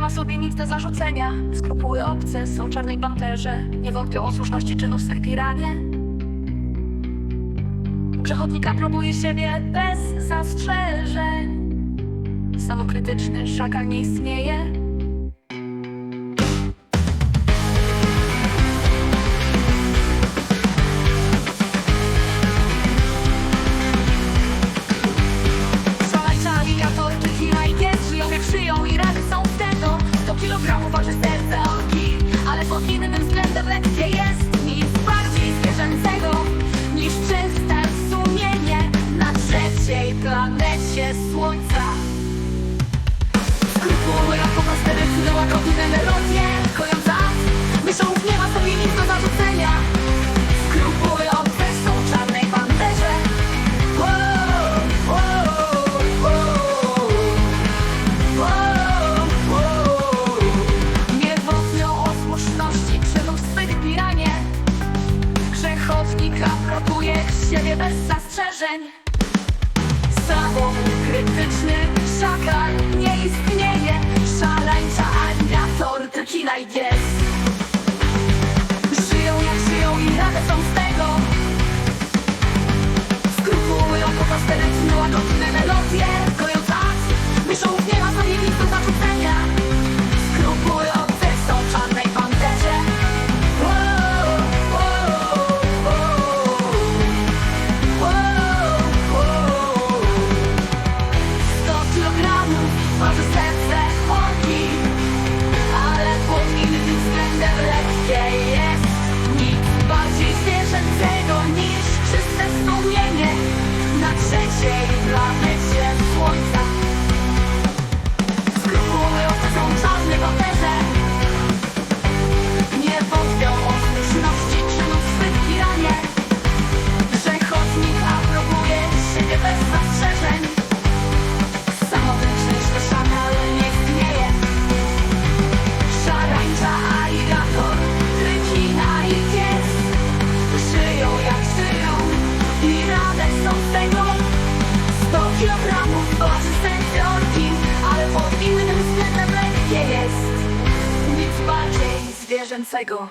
ma sobie nic do zarzucenia. Skrupuły obce są czarnej panterze. Nie wątpią o słuszności czynów w piranie. Przechodnika próbuje siebie bez zastrzeżeń. Samokrytyczny szakal nie istnieje. Planecie Słońca. Skrupuły jako pasteryczne łagodne melodie. Kojąc akt, myślą nie ma sobie nic do zarzucenia. Skrupuły obce są czarnej panterze. Nie wątpią o słuszności czynów swych piranie Grzechotnika prokuje siebie bez zastrzeżeń i pies Żyją jak żyją i rade są z tego zwierzęcego